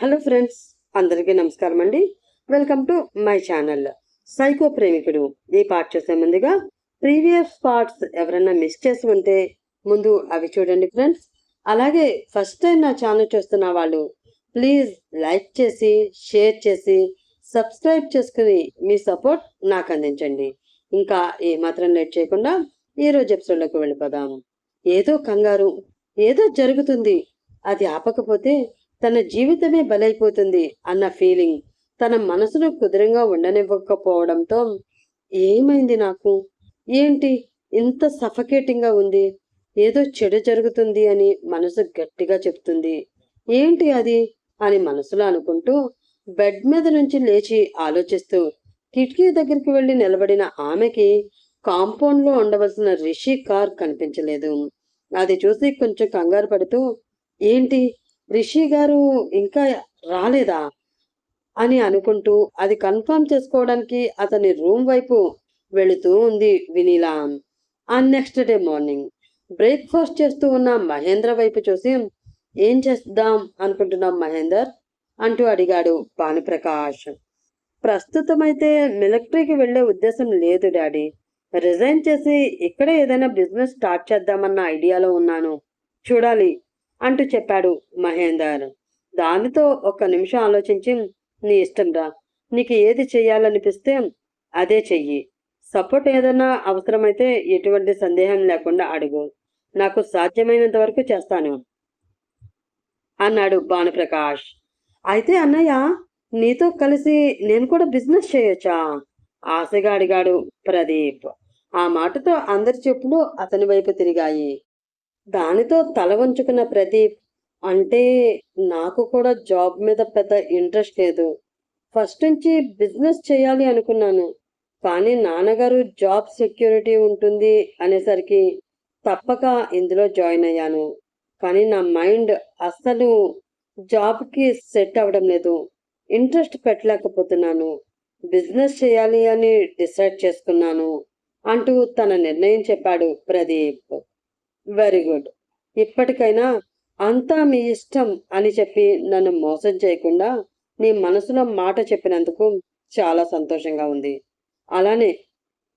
Hello friends అందరికీ నమస్కారం అండి. Welcome to my channel. Psycho ప్రేమికుడు ఈ పార్ట్ చూసే ముందుగా ప్రీవియస్ పార్ట్స్ ఎవరైనా మిస్ చేసి ఉంటే ముందు అవి చూడండి ఫ్రెండ్స్. అలాగే ఫస్ట్ టైం నా ఛానల్ చూస్తున్న వాళ్ళు ప్లీజ్ లైక్ చేసి షేర్ చేసి సబ్స్క్రైబ్ చేసుకుని మీ సపోర్ట్ నాకు అందించండి. ఇంకా ఏమాత్రం లేట్ చేయకుండా ఈరోజు ఎపిసోడ్లోకి వెళ్ళిపోదాం. ఏదో కంగారు ఏదో జరుగుతుంది అది ఆపకపోతే తన జీవితమే బలైపోతుంది అన్న ఫీలింగ్ తన మనసును కుదురంగా ఉండనివ్వకపోవడంతో ఏమైంది నాకు? ఏంటి ఇంత సఫకేటింగ్గా ఉంది? ఏదో చెడు జరుగుతుంది అని మనసు గట్టిగా చెప్తుంది. ఏంటి అది? అని మనసులో అనుకుంటూ బెడ్ మీద నుంచి లేచి ఆలోచిస్తూ కిటికీ దగ్గరికి వెళ్ళి నిలబడిన ఆమెకి కాంపౌండ్లో ఉండవలసిన రిషి కార్ కనిపించలేదు. అది చూసి కొంచెం కంగారు పడుతూ ఏంటి? రిషి గారు ఇంకా రాలేదా అని అనుకుంటూ అది కన్ఫర్మ్ చేసుకోవడానికి అతని రూమ్ వైపు వెళుతూ ఉంది వినీలా. ఆ నెక్స్ట్ డే మార్నింగ్ బ్రేక్ఫాస్ట్ చేస్తూ ఉన్న మహేంద్ర వైపు చూసి ఏం చేద్దాం అనుకుంటున్నాం మహేందర్? అంటూ అడిగాడు భానుప్రకాష్. ప్రస్తుతమైతే మిలిటరీకి వెళ్ళే ఉద్దేశం లేదు డాడీ. రిజైన్ చేసి ఇక్కడే ఏదైనా బిజినెస్ స్టార్ట్ చేద్దామన్న ఐడియాలో ఉన్నాను. చూడాలి అంటూ చెప్పాడు మహేందర్. దానితో ఒక్క నిమిషం ఆలోచించి నీ ఇష్టంరా నీకు ఏది చేయాలనిపిస్తే అదే చెయ్యి. సపోర్ట్ ఏదైనా అవసరమైతే ఎటువంటి సందేహం లేకుండా అడుగు. నాకు సాధ్యమైనంత వరకు చేస్తాను అన్నాడు భానుప్రకాష్. అయితే అన్నయ్య నీతో కలిసి నేను కూడా బిజినెస్ చేయొచ్చా? ఆశగా అడిగాడు ప్రదీప్. ఆ మాటతో అందరి చెప్పులు అతని వైపు తిరిగాయి. దానితో తల వంచుకున్న ప్రదీప్ అంటే నాకు కూడా జాబ్ మీద పెద్ద ఇంట్రెస్ట్ లేదు. ఫస్ట్ నుంచి బిజినెస్ చేయాలి అనుకున్నాను. కానీ నాన్నగారు జాబ్ సెక్యూరిటీ ఉంటుంది అనేసరికి తప్పక ఇందులో జాయిన్ అయ్యాను. కానీ నా మైండ్ అస్సలు జాబ్కి సెట్ అవ్వడం లేదు. ఇంట్రెస్ట్ పెట్టలేకపోతున్నాను. బిజినెస్ చేయాలి అని డిసైడ్ చేసుకున్నాను అంటూ తన నిర్ణయం చెప్పాడు ప్రదీప్. వెరీ గుడ్ ఇప్పటికైనా అంతా మీ ఇష్టం అని చెప్పి నన్ను మోసం చేయకుండా నీ మనసులో మాట చెప్పినందుకు చాలా సంతోషంగా ఉంది. అలానే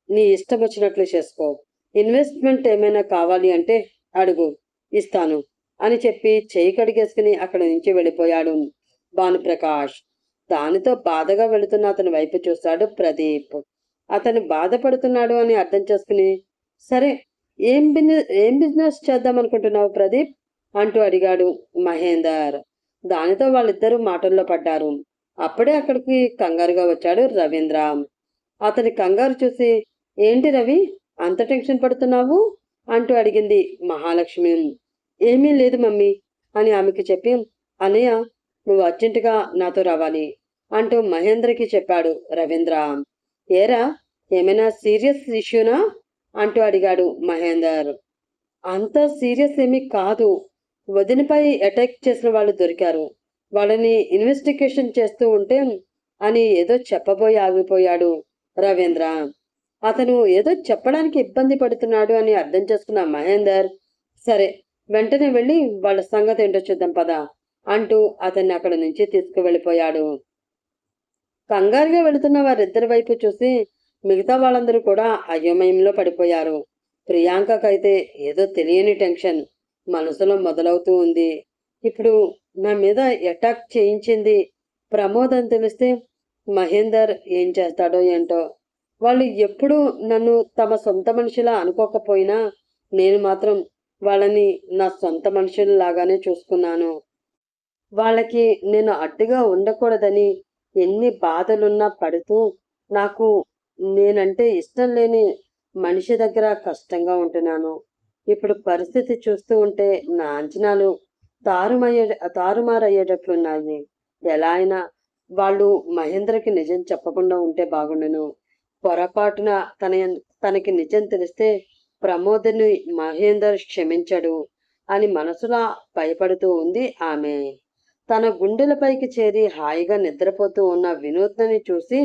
నీ ఇష్టం వచ్చినట్లు చేసుకో. ఇన్వెస్ట్మెంట్ ఏమైనా కావాలి అంటే అడుగు ఇస్తాను అని చెప్పి చేయి కడిగేసుకుని అక్కడి నుంచి వెళ్ళిపోయాడు భానుప్రకాష్. దానితో బాధగా వెళుతున్న అతని వైపు చూశాడు ప్రదీప్. అతను బాధపడుతున్నాడు అని అర్థం చేసుకుని సరే ఏం బిజినెస్ ఏం బిజినెస్ చేద్దాం అనుకుంటున్నావు ప్రదీప్? అంటూ అడిగాడు మహేందర్. దానితో వాళ్ళిద్దరూ మాటల్లో పడ్డారు. అప్పుడే అక్కడికి కంగారుగా వచ్చాడు రవీంద్ర. అతని కంగారు చూసి ఏంటి రవి అంత టెన్షన్ పడుతున్నావు? అంటూ అడిగింది మహాలక్ష్మి. ఏమీ లేదు మమ్మీ అని ఆమెకి చెప్పి అన్నయ్య నువ్వు అర్జెంటుగా నాతో రావాలి అంటూ మహేంద్రకి చెప్పాడు రవీంద్ర. ఏరా ఏమైనా సీరియస్ ఇష్యూనా? అంటూ అడిగాడు మహేందర్. అంత సీరియస్ ఏమీ కాదు. వదినపై అటాక్ చేసిన వాళ్ళు దొరికారు. వాళ్ళని ఇన్వెస్టిగేషన్ చేస్తూ ఉంటే అని ఏదో చెప్పబోయి ఆగిపోయాడు రవీంద్ర. అతను ఏదో చెప్పడానికి ఇబ్బంది పడుతున్నాడు అని అర్థం చేసుకున్న మహేందర్ సరే వెంటనే వెళ్ళి వాళ్ళ సంగతి ఏంటో చూద్దాం పదా అంటూ అతన్ని అక్కడి నుంచి తీసుకువెళ్ళిపోయాడు. కంగారుగా వెళుతున్న వారిద్దరి వైపు చూసి మిగతా వాళ్ళందరూ కూడా అయోమయంలో పడిపోయారు. ప్రియాంకకైతే ఏదో తెలియని టెన్షన్ మనసులో మొదలవుతూ ఉంది. ఇప్పుడు నా మీద అటాక్ చేయించింది ప్రమోద్ అని తెలిస్తే మహేందర్ ఏం చేస్తాడో ఏంటో. వాళ్ళు ఎప్పుడూ నన్ను తమ సొంత మనిషిలా అనుకోకపోయినా నేను మాత్రం వాళ్ళని నా సొంత మనుషుల్లాగానే చూసుకున్నాను. వాళ్ళకి నేను అడ్డుగా ఉండకూడదని ఎన్ని బాధలున్నా పడుతూ నాకు నేనంటే ఇష్టం లేని మనిషి దగ్గర కష్టంగా ఉంటున్నాను. ఇప్పుడు పరిస్థితి చూస్తూ ఉంటే నా అంచనాలు తారుమయ్యే తారుమారయ్యేటట్లున్నాయి ఎలా అయినా వాళ్ళు మహేంద్రకి నిజం చెప్పకుండా ఉంటే బాగుండును. పొరపాటున తన తనకి నిజం తెలిస్తే ప్రమోద్ని మహేందర్ క్షమించడు అని మనసులా భయపడుతూ ఉంది ఆమె. తన గుండెలపైకి చేరి హాయిగా నిద్రపోతూ ఉన్న వినూత్నని చూసి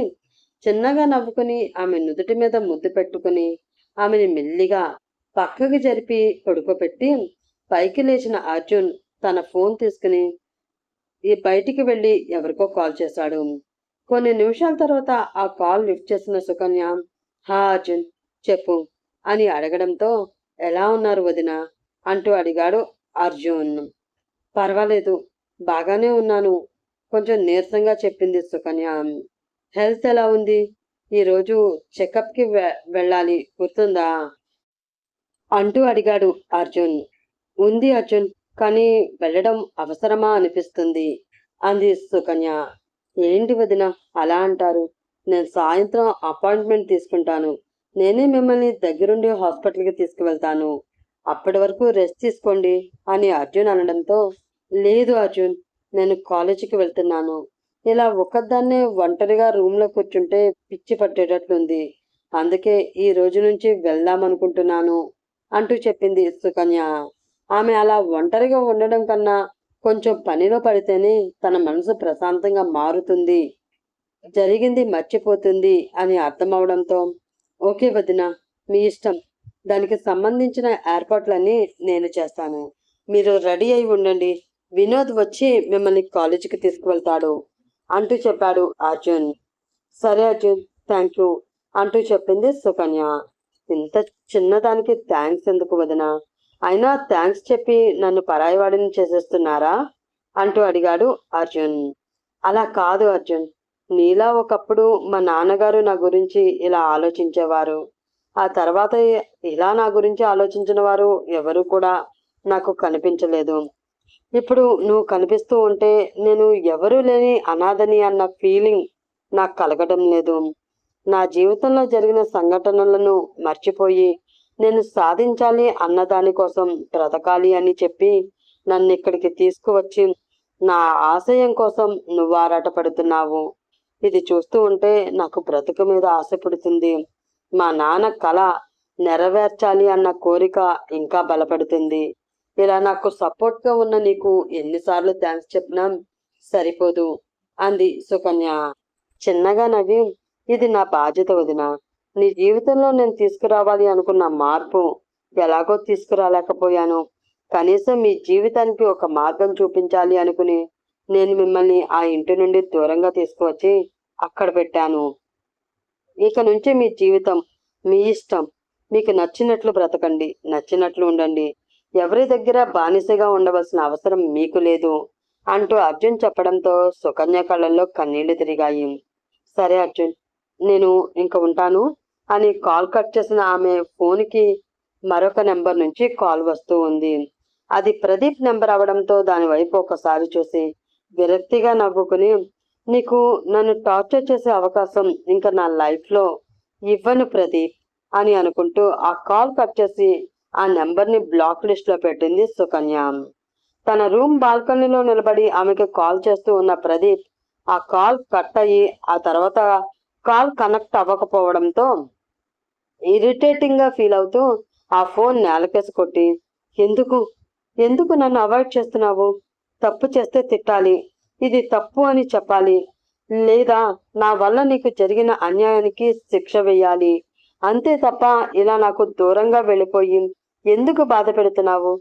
చిన్నగా నవ్వుకుని ఆమె నుదుటి మీద ముద్దు పెట్టుకుని ఆమెని మెల్లిగా పక్కకి జరిపి పడుకోబెట్టి పైకి లేచిన అర్జున్ తన ఫోన్ తీసుకుని ఈ బయటికి వెళ్ళి ఎవరికో కాల్ చేశాడు. కొన్ని నిమిషాల తర్వాత ఆ కాల్ లిఫ్ట్ చేసిన సుకన్య హా అర్జున్ చెప్పు అని అడగడంతో ఎలా ఉన్నారు వదిన? అంటూ అడిగాడు అర్జున్. పర్వాలేదు బాగానే ఉన్నాను కొంచెం నీరసంగా చెప్పింది సుకన్య. హెల్త్ ఎలా ఉంది? ఈరోజు చెకప్కి వె- వెళ్ళాలి. గుర్తుందా? అంటూ అడిగాడు అర్జున్. ఉంది అర్జున్ కానీ వెళ్ళడం అవసరమా అనిపిస్తుంది. అంది సుకన్య. ఏంటి వదిన అలా అంటారు? నేను సాయంత్రం అపాయింట్మెంట్ తీసుకుంటాను. నేనే మిమ్మల్ని దగ్గరుండి హాస్పిటల్కి తీసుకువెళ్తాను. అప్పటి వరకు రెస్ట్ తీసుకోండి అని అర్జున్ అనడంతో లేదు అర్జున్ నేను కాలేజీకి వెళ్తున్నాను. ఇలా ఒకదాన్నే ఒంటరిగా రూమ్లో కూర్చుంటే పిచ్చి పట్టేటట్లుంది. అందుకే ఈ రోజు నుంచి వెళ్దాం అనుకుంటున్నాను అంటూ చెప్పింది సుకన్య. ఆమె అలా ఒంటరిగా ఉండడం కన్నా కొంచెం పనిలో పడితేనే తన మనసు ప్రశాంతంగా మారుతుంది. జరిగింది మర్చిపోతుంది అని అర్థమవడంతో ఓకే వదిన మీ ఇష్టం. దానికి సంబంధించిన ఏర్పాట్లన్నీ నేను చేస్తాను. మీరు రెడీ అయి ఉండండి. వినోద్ వచ్చి మిమ్మల్ని కాలేజీకి తీసుకువెళ్తాడు. అంటూ చెప్పాడు అర్జున్. సరే అర్జున్ థ్యాంక్ యూ అంటూ చెప్పింది సుకన్య. ఇంత చిన్నదానికి థ్యాంక్స్ ఎందుకు వదిన? అయినా థ్యాంక్స్ చెప్పి నన్ను పరాయివాడిని చేసేస్తున్నారా? అంటూ అడిగాడు అర్జున్. అలా కాదు అర్జున్. నీలా ఒకప్పుడు మా నాన్నగారు నా గురించి ఇలా ఆలోచించేవారు. ఆ తర్వాత ఇలా నా గురించి ఆలోచించిన వారు ఎవరు కూడా నాకు కనిపించలేదు. ఇప్పుడు నువ్వు కనిపిస్తూ ఉంటే నేను ఎవరూ లేని అనాథని అన్న ఫీలింగ్ నాకు కలగడం లేదు. నా జీవితంలో జరిగిన సంఘటనలను మర్చిపోయి నేను సాధించాలి అన్న దానికోసం బ్రతకాలి అని చెప్పి నన్ను ఇక్కడికి తీసుకువచ్చి నా ఆశయం కోసం నువ్వు ఆరాటపడుతున్నావు ఇది చూస్తూ ఉంటే నాకు బ్రతుకు మీద ఆశ పుడుతుంది. మా నాన్న కళ నెరవేర్చాలి అన్న కోరిక ఇంకా బలపడుతుంది. ఇలా నాకు సపోర్ట్గా ఉన్న నీకు ఎన్నిసార్లు థ్యాంక్స్ చెప్పినా సరిపోదు. అంది సుకన్య. చిన్నగా నవ్వి ఇది నా బాధ్యత వదిన. నీ జీవితంలో నేను తీసుకురావాలి అనుకున్న మార్పు ఎలాగో తీసుకురాలేకపోయాను. కనీసం మీ జీవితానికి ఒక మార్గం చూపించాలి అనుకుని నేను మిమ్మల్ని ఆ ఇంటి నుండి దూరంగా తీసుకువచ్చి అక్కడ పెట్టాను. ఇక నుంచి మీ జీవితం మీ ఇష్టం. మీకు నచ్చినట్లు బ్రతకండి నచ్చినట్లు ఉండండి. ఎవరి దగ్గర బానిసగా ఉండవలసిన అవసరం మీకు లేదు అంటూ అర్జున్ చెప్పడంతో సుకన్య కళ్ళల్లో కన్నీళ్ళు తిరిగాయి. సరే అర్జున్ నేను ఇంక ఉంటాను అని కాల్ కట్ చేసిన ఆమె ఫోన్కి మరొక నెంబర్ నుంచి కాల్ వస్తూ ఉంది. అది ప్రదీప్ నెంబర్ అవడంతో దాని వైపు ఒకసారి చూసి విరక్తిగా నవ్వుకుని నీకు నన్ను టార్చర్ చేసే అవకాశం ఇంకా నా లైఫ్లో ఇవ్వను ప్రదీప్ అని అనుకుంటూ ఆ కాల్ కట్ చేసి ఆ నెంబర్ని బ్లాక్ లిస్ట్లో పెట్టింది సుకన్య. తన రూమ్ బాల్కనీలో నిలబడి ఆమెకి కాల్ చేస్తూ ఉన్న ప్రదీప్ ఆ కాల్ కట్ అయ్యి ఆ తర్వాత కాల్ కనెక్ట్ అవ్వకపోవడంతో ఇరిటేటింగ్గా ఫీల్ అవుతూ ఆ ఫోన్ నేలకేసి కొట్టి ఎందుకు? ఎందుకు నన్ను అవాయిడ్ చేస్తున్నావు? తప్పు చేస్తే తిట్టాలి. ఇది తప్పు అని చెప్పాలి. లేదా నా వల్ల నీకు జరిగిన అన్యాయానికి శిక్ష వేయాలి. అంతే తప్ప ఇలా నాకు దూరంగా వెళ్ళిపోయి ఎందుకు బాధ పెడుతున్నావు?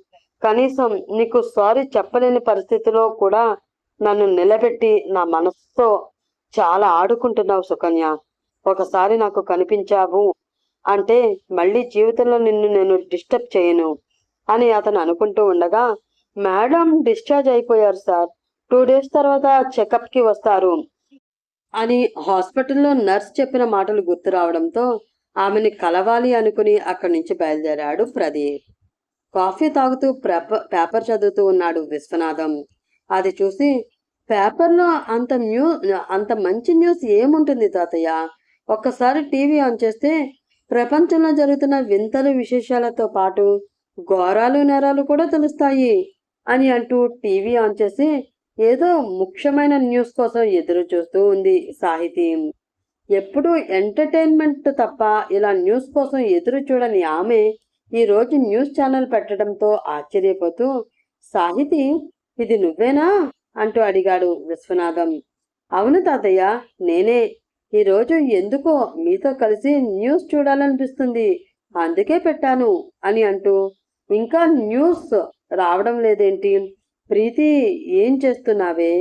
కనీసం నీకు సారీ చెప్పలేని పరిస్థితిలో కూడా నన్ను నిలబెట్టి నా మనసుతో చాలా ఆడుకుంటున్నావు సుకన్య. ఒకసారి నాకు కనిపించావు అంటే మళ్ళీ జీవితంలో నిన్ను నేను డిస్టర్బ్ చేయను అని అతను అనుకుంటూ ఉండగా మేడం డిశ్చార్జ్ అయిపోయారు సార్. టూ డేస్ తర్వాత చెకప్కి వస్తారు అని హాస్పిటల్లో నర్స్ చెప్పిన మాటలు గుర్తు రావడంతో ఆమెని కలవాలి అనుకుని అక్కడి నుంచి బయలుదేరాడు ప్రదీప్. కాఫీ తాగుతూ పేపర్ చదువుతూ ఉన్నాడు విశ్వనాథం. అది చూసి పేపర్లో అంత న్యూ అంత మంచి న్యూస్ ఏముంటుంది తాతయ్య? ఒక్కసారి టీవీ ఆన్ చేస్తే ప్రపంచంలో జరుగుతున్న వింతలు విశేషాలతో పాటు ఘోరాలు నేరాలు కూడా తెలుస్తాయి అని అంటూ టీవీ ఆన్ చేసి ఏదో ముఖ్యమైన న్యూస్ కోసం ఎదురు చూస్తూ ఉంది సాహితీ. ఎప్పుడూ ఎంటర్టైన్మెంట్ తప్ప ఇలా న్యూస్ కోసం ఎదురు చూడని ఆమె ఈ రోజు న్యూస్ ఛానల్ పెట్టడంతో ఆశ్చర్యపోతూ సాహితి ఇది నువ్వేనా? అంటూ అడిగాడు విశ్వనాథం. అవును తాతయ్య నేనే. ఈరోజు ఎందుకో మీతో కలిసి న్యూస్ చూడాలనిపిస్తుంది అందుకే పెట్టాను అని అంటూ ఇంకా న్యూస్ రావడం లేదేంటి? ప్రీతి ఏం చేస్తున్నావే?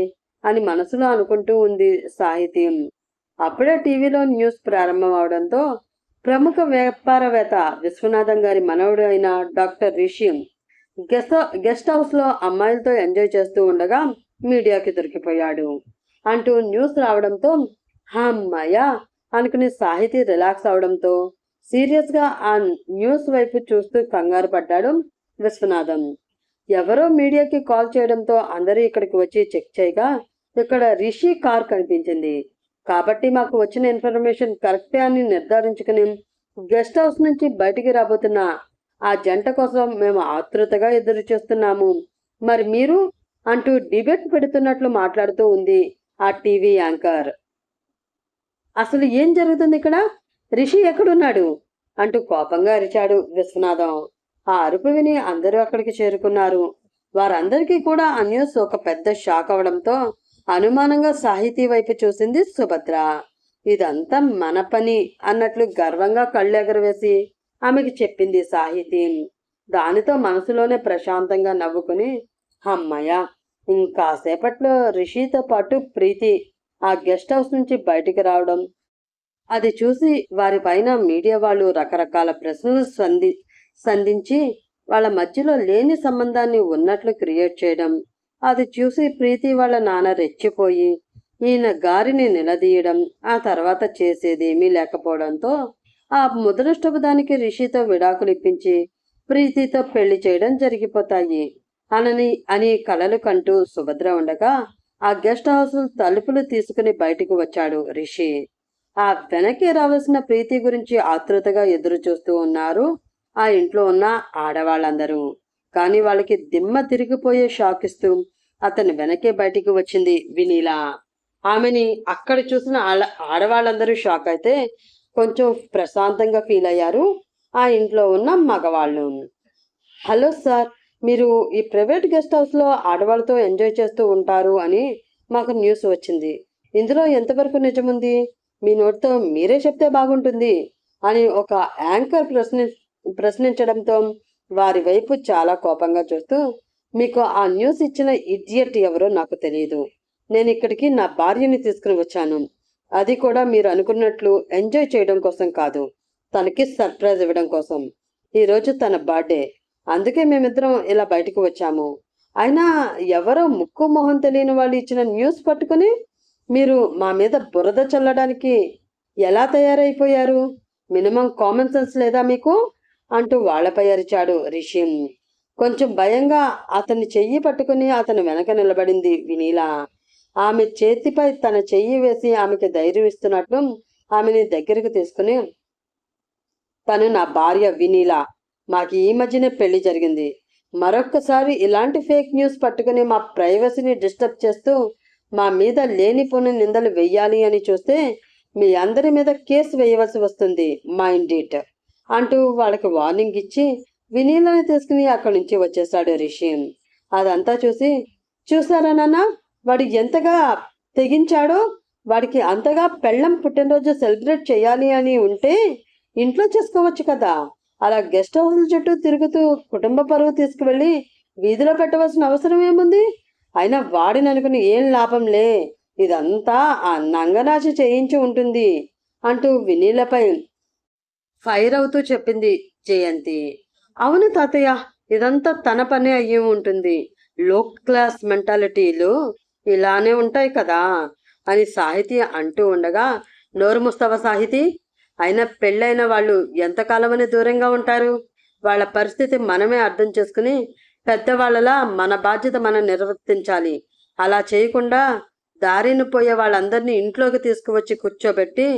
అని మనసులో అనుకుంటూ ఉంది సాహితీ. అప్పుడే టీవీలో న్యూస్ ప్రారంభం అవడంతో ప్రముఖ వ్యాపారవేత్త విశ్వనాథం గారి మనవడు అయిన డాక్టర్ రిషి గెస్ట్ గెస్ట్ హౌస్లో అమ్మాయిలతో ఎంజాయ్ చేస్తూ ఉండగా మీడియాకి దొరికిపోయాడు. అంటూ న్యూస్ రావడంతో అమ్మాయ అనుకుని సాహితీ రిలాక్స్ అవడంతో సీరియస్గా ఆ న్యూస్ వైపు చూస్తూ కంగారు పడ్డాడు విశ్వనాథం. ఎవరో మీడియాకి కాల్ చేయడంతో అందరూ ఇక్కడికి వచ్చి చెక్ చేయగా ఇక్కడ రిషి కార్ కనిపించింది. కాబట్టి మాకు వచ్చిన ఇన్ఫర్మేషన్ కరెక్టే అని నిర్ధారించుకుని గెస్ట్ హౌస్ నుంచి బయటికి రాబోతున్న ఆ జంట కోసం మేము ఆతృతగా ఎదురు చూస్తున్నాము. మరి మీరు అంటూ డిబేట్ పెడుతున్నట్లు మాట్లాడుతూ ఉంది ఆ టీవీ యాంకర్. అసలు ఏం జరుగుతుంది ఇక్కడ? రిషి ఎక్కడున్నాడు? అంటూ కోపంగా అరిచాడు విశ్వనాథం. ఆ అరుపు విని అందరూ అక్కడికి చేరుకున్నారు. వారందరికీ కూడా ఆ న్యూస్ ఒక పెద్ద షాక్ అవడంతో అనుమానంగా సాహితీ వైపు చూసింది సుభద్ర. ఇదంతా మన పని అన్నట్లు గర్వంగా కళ్ళెగరవేసి ఆమెకి చెప్పింది సాహితీ. దానితో మనసులోనే ప్రశాంతంగా నవ్వుకుని అమ్మయ్య ఇంకాసేపట్లో రిషితో పాటు ప్రీతి ఆ గెస్ట్ హౌస్ నుంచి బయటికి రావడం. అది చూసి వారి పైన మీడియా వాళ్ళు రకరకాల ప్రశ్నలు సంధి సంధించి వాళ్ళ మధ్యలో లేని సంబంధాన్ని ఉన్నట్లు క్రియేట్ చేయడం. అది చూసి ప్రీతి వాళ్ళ నాన్న రెచ్చిపోయి ఈయన గారిని నిలదీయడం ఆ తర్వాత చేసేదేమీ లేకపోవడంతో ఆ ముదనష్టపు దానికి రిషితో విడాకులు ఇప్పించి ప్రీతితో పెళ్ళి చేయడం జరిగిపోతాయి. అనని అని కలలు కంటూ సుభద్ర ఉండగా ఆ గెస్ట్ హౌస్ తలుపులు తీసుకుని బయటికి వచ్చాడు రిషి. ఆ వెనక్కి రావాల్సిన ప్రీతి గురించి ఆతృతగా ఎదురు చూస్తూ ఉన్నారు ఆ ఇంట్లో ఉన్న ఆడవాళ్ళందరూ. కానీ వాళ్ళకి దిమ్మ తిరిగిపోయే షాక్ ఇస్తూ అతను వెనకే బయటికి వచ్చింది వినీలా. ఆమెని అక్కడ చూసిన ఆడవాళ్ళందరూ షాక్ అయితే కొంచెం ప్రశాంతంగా ఫీల్ అయ్యారు ఆ ఇంట్లో ఉన్న మగవాళ్ళు. హలో సార్ మీరు ఈ ప్రైవేట్ గెస్ట్ హౌస్లో ఆడవాళ్ళతో ఎంజాయ్ చేస్తూ ఉంటారు అని మాకు న్యూస్ వచ్చింది. ఇందులో ఎంతవరకు నిజముంది? మీ నోటితో మీరే చెప్తే బాగుంటుంది అని ఒక యాంకర్ ప్రశ్ని ప్రశ్నించడంతో వారి వైపు చాలా కోపంగా చూస్తూ మీకు ఆ న్యూస్ ఇచ్చిన ఇడియట్ ఎవరో నాకు తెలియదు నేను ఇక్కడికి నా భార్యని తీసుకుని వచ్చాను. అది కూడా మీరు అనుకున్నట్లు ఎంజాయ్ చేయడం కోసం కాదు. తనకి సర్ప్రైజ్ ఇవ్వడం కోసం. ఈరోజు తన బర్త్డే. అందుకే మేమిద్దరం ఇలా బయటకు వచ్చాము. అయినా ఎవరో ముక్కు మొహం తెలియని వాళ్ళు ఇచ్చిన న్యూస్ పట్టుకుని మీరు మా మీద బురద చల్లడానికి ఎలా తయారైపోయారు? మినిమం కామన్ సెన్స్ లేదా మీకు? అంటూ వాళ్ళపై అరిచాడు రిషి. కొంచెం భయంగా అతని చెయ్యి పట్టుకుని అతని వెనక నిలబడింది వినీల. ఆమె చేతిపై తన చెయ్యి వేసి ఆమెకి ధైర్యం ఇస్తున్నట్లు ఆమెని దగ్గరికి తీసుకుని తను నా భార్య వినీల మాకు ఈ మధ్యనే పెళ్ళి జరిగింది. మరొక్కసారి ఇలాంటి ఫేక్ న్యూస్ పట్టుకుని మా ప్రైవసీని డిస్టర్బ్ చేస్తూ మా మీద లేనిపోని నిందలు వెయ్యాలి అని చూస్తే మీ అందరి మీద కేసు వేయవలసి వస్తుంది మైండ్ ఇట్. అంటూ వాళ్ళకి వార్నింగ్ ఇచ్చి వినీలని తీసుకుని అక్కడి నుంచి వచ్చేసాడు రిషి. అదంతా చూసి చూసారా నాన్న? వాడు ఎంతగా తెగించాడో వాడికి అంతగా పెళ్ళం పుట్టినరోజు సెలబ్రేట్ చేయాలి అని ఉంటే ఇంట్లో చేసుకోవచ్చు కదా. అలా గెస్ట్ హౌస్ చుట్టూ తిరుగుతూ కుటుంబ పరువు తీసుకువెళ్ళి వీధిలో పెట్టవలసిన అవసరం ఏముంది? అయినా వాడిని అనుకుని ఏం లాభంలే ఇదంతా ఆ నంగనాచి చేయించి ఉంటుంది అంటూ వినీలపై ఫైర్ అవుతూ చెప్పింది జయంతి. అవును తాతయ్య ఇదంతా తన పనే అయ్యి ఉంటుంది. లో క్లాస్ మెంటాలిటీలు ఇలానే ఉంటాయి కదా అని సాహితీ అంటూ ఉండగా నోరు ముస్తవ సాహితీ? అయినా పెళ్ళైన వాళ్ళు ఎంతకాలమని దూరంగా ఉంటారు? వాళ్ళ పరిస్థితి మనమే అర్థం చేసుకుని పెద్దవాళ్ళలా మన బాధ్యత మనం నిర్వర్తించాలి. అలా చేయకుండా దారిని పోయే వాళ్ళందరినీ ఇంట్లోకి తీసుకువచ్చి కూర్చోబెట్టి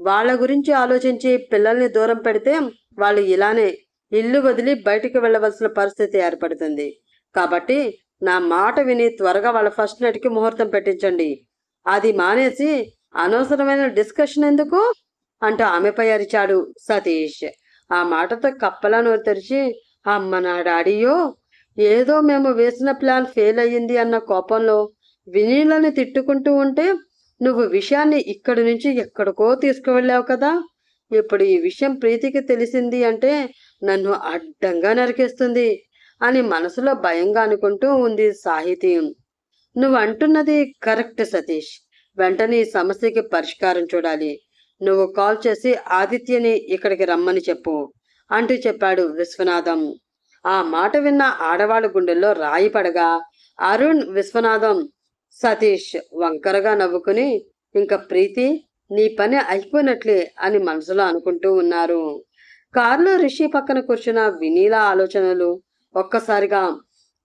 వాళ్ళ గురించి ఆలోచించి పిల్లల్ని దూరం పెడితే వాళ్ళు ఇలానే ఇల్లు వదిలి బయటికి వెళ్ళవలసిన పరిస్థితి ఏర్పడుతుంది. కాబట్టి నా మాట విని త్వరగా వాళ్ళ ఫస్ట్ నైట్కి ముహూర్తం పెట్టించండి. అది మానేసి అనవసరమైన డిస్కషన్ ఎందుకు? అంటూ ఆమెపై అరిచాడు సతీష్. ఆ మాటతో కప్పలా నోరు తెరిచి అమ్మ నా డాడీయో ఏదో మేము వేసిన ప్లాన్ ఫెయిల్ అయ్యింది అన్న కోపంలో వినీలని తిట్టుకుంటూ ఉంటే నువ్వు విషయాన్ని ఇక్కడి నుంచి ఎక్కడికో తీసుకువెళ్ళావు కదా? ఇప్పుడు ఈ విషయం ప్రీతికి తెలిసింది అంటే నన్ను అడ్డంగా నరికేస్తుంది అని మనసులో భయంగా అనుకుంటూ ఉంది సాహితీ. నువ్వు అంటున్నది కరెక్ట్ సతీష్. వెంటనే ఈ సమస్యకి పరిష్కారం చూడాలి. నువ్వు కాల్ చేసి ఆదిత్యని ఇక్కడికి రమ్మని చెప్పు అంటూ చెప్పాడు విశ్వనాథం. ఆ మాట విన్న ఆడవాళ్ళ గుండెల్లో రాయి పడగా అరుణ్ విశ్వనాథం సతీష్ వంకరగా నవ్వుకుని ఇంకా ప్రీతి నీ పని అయిపోయినట్లే అని మనసులో అనుకుంటూ ఉన్నారు. కారులో రిషి పక్కన కూర్చున్న వినీల ఆలోచనలు ఒక్కసారిగా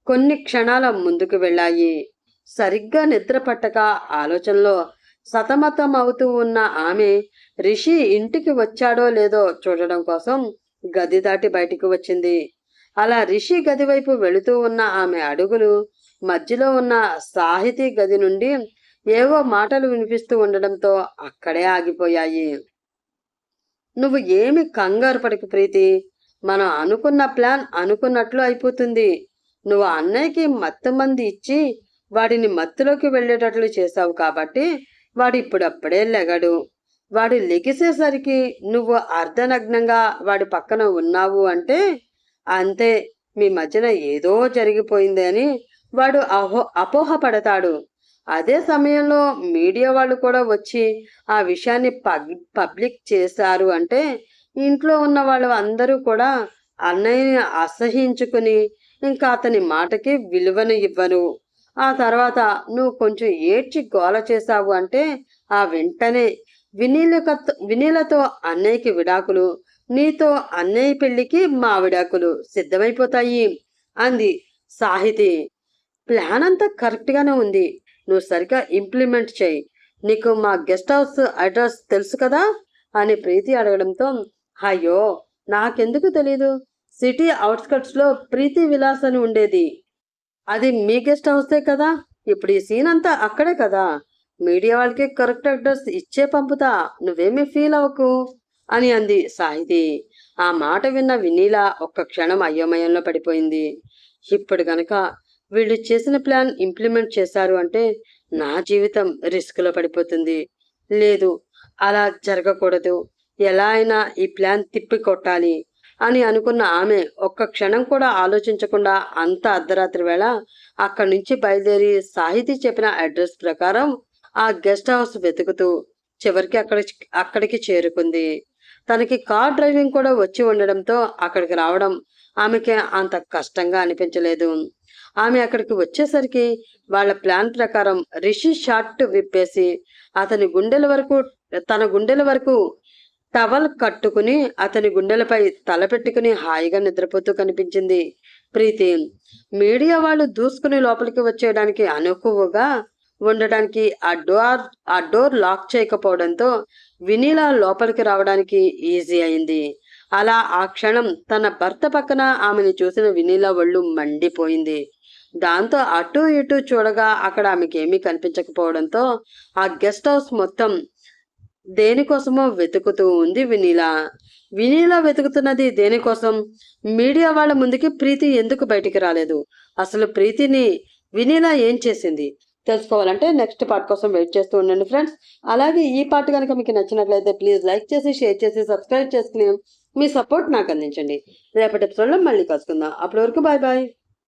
కొన్ని క్షణాల ముందుకు వెళ్ళాయి. సరిగ్గా నిద్ర పట్టక ఆలోచనలో సతమతం అవుతూ ఉన్న ఆమె రిషి ఇంటికి వచ్చాడో లేదో చూడడం కోసం గది దాటి బయటికి వచ్చింది. అలా రిషి గది వైపు వెళుతూ ఉన్న ఆమె అడుగులు మధ్యలో ఉన్న సాహితీ గది నుండి ఏవో మాటలు వినిపిస్తూ ఉండడంతో అక్కడే ఆగిపోయాయి. నువ్వు ఏమి కంగారు పడకు ప్రీతి. మనం అనుకున్న ప్లాన్ అనుకున్నట్లు అయిపోతుంది. నువ్వు అన్నయ్యకి మత్తు మంది ఇచ్చి వాడిని మత్తులోకి వెళ్ళేటట్లు చేశావు కాబట్టి వాడు ఇప్పుడప్పుడే లెగడు. వాడు లెగిసేసరికి నువ్వు అర్ధనగ్నంగా వాడి పక్కన ఉన్నావు అంటే అంతే మీ మధ్యన ఏదో జరిగిపోయింది అని వాడు అహో అపోహపడతాడు. అదే సమయంలో మీడియా వాళ్ళు కూడా వచ్చి ఆ విషయాన్ని పబ్ పబ్లిక్ చేశారు అంటే ఇంట్లో ఉన్న వాళ్ళు అందరూ కూడా అన్నయ్యని అసహించుకుని ఇంకా అతని మాటకి విలువను ఇవ్వరు. ఆ తర్వాత నువ్వు కొంచెం ఏడ్చి గోల చేశావు అంటే ఆ వెంటనే వినీలక వినీలతో అన్నయ్యకి విడాకులు నీతో అన్నయ్య పెళ్ళికి మా విడాకులు సిద్ధమైపోతాయి అంది సాహితి. ప్లాన్ అంతా కరెక్ట్గానే ఉంది. నువ్వు సరిగ్గా ఇంప్లిమెంట్ చేయి. నీకు మా గెస్ట్ హౌస్ అడ్రస్ తెలుసు కదా? అని ప్రీతి అడగడంతో అయ్యో నాకెందుకు తెలీదు? సిటీ అవుట్స్కట్స్లో ప్రీతి విలాస్ అని ఉండేది. అది మీ గెస్ట్ హౌసే కదా? ఇప్పుడు ఈ సీన్ అంతా అక్కడే కదా? మీడియా వాళ్ళకి కరెక్ట్ అడ్రస్ ఇచ్చే పంపుతా. నువ్వేమీ ఫీల్ అవ్వకు. అని అంది సాయిది. ఆ మాట విన్న వినీలా ఒక్క క్షణం అయోమయంలో పడిపోయింది. ఇప్పుడు గనక వీళ్ళు చేసిన ప్లాన్ ఇంప్లిమెంట్ చేశారు అంటే నా జీవితం రిస్క్లో పడిపోతుంది. లేదు అలా జరగకూడదు. ఎలా అయినా ఈ ప్లాన్ తిప్పి కొట్టాలి అని అనుకున్న ఆమె ఒక్క క్షణం కూడా ఆలోచించకుండా అంత అర్ధరాత్రి వేళ అక్కడి నుంచి బయలుదేరి సాహితీ చెప్పిన అడ్రస్ ప్రకారం ఆ గెస్ట్ హౌస్ వెతుకుతూ చివరికి అక్కడ అక్కడికి చేరుకుంది. తనకి కార్ డ్రైవింగ్ కూడా వచ్చి ఉండడంతో అక్కడికి రావడం ఆమెకి అంత కష్టంగా అనిపించలేదు. ఆమె అక్కడికి వచ్చేసరికి వాళ్ళ ప్లాన్ ప్రకారం రిషి షార్ట్ విప్పేసి అతని గుండెల వరకు తన గుండెల వరకు టవల్ కట్టుకుని అతని గుండెలపై తల పెట్టుకుని హాయిగా నిద్రపోతూ కనిపించింది ప్రీతి. మీడియా వాళ్ళు దూసుకుని లోపలికి వచ్చేయడానికి అనుకువగా ఉండడానికి ఆ డోర్ ఆ డోర్ లాక్ చేయకపోవడంతో వినీలా లోపలికి రావడానికి ఈజీ అయింది. అలా ఆ క్షణం తన భర్త పక్కన ఆమెను చూసిన వినీలా ఒళ్ళు మండిపోయింది. దాంతో అటు ఇటు చూడగా అక్కడ ఆమెకి ఏమీ కనిపించకపోవడంతో ఆ గెస్ట్ హౌస్ మొత్తం దేనికోసమో వెతుకుతూ ఉంది వినీల. వినీల వెతుకుతున్నది దేనికోసం? మీడియా వాళ్ళ ముందుకి ప్రీతి ఎందుకు బయటికి రాలేదు? అసలు ప్రీతిని వినీల ఏం చేసింది? తెలుసుకోవాలంటే నెక్స్ట్ పార్ట్ కోసం వెయిట్ చేస్తూ ఉండండి ఫ్రెండ్స్. అలాగే ఈ పార్ట్ కనుక మీకు నచ్చినట్లయితే ప్లీజ్ లైక్ చేసి షేర్ చేసి సబ్స్క్రైబ్ చేసుకుని మీ సపోర్ట్ నాకు అందించండి. రేపటి ఎపిసోడ్లో మళ్ళీ కలుసుకుందాం. అప్పటి వరకు బాయ్ బాయ్.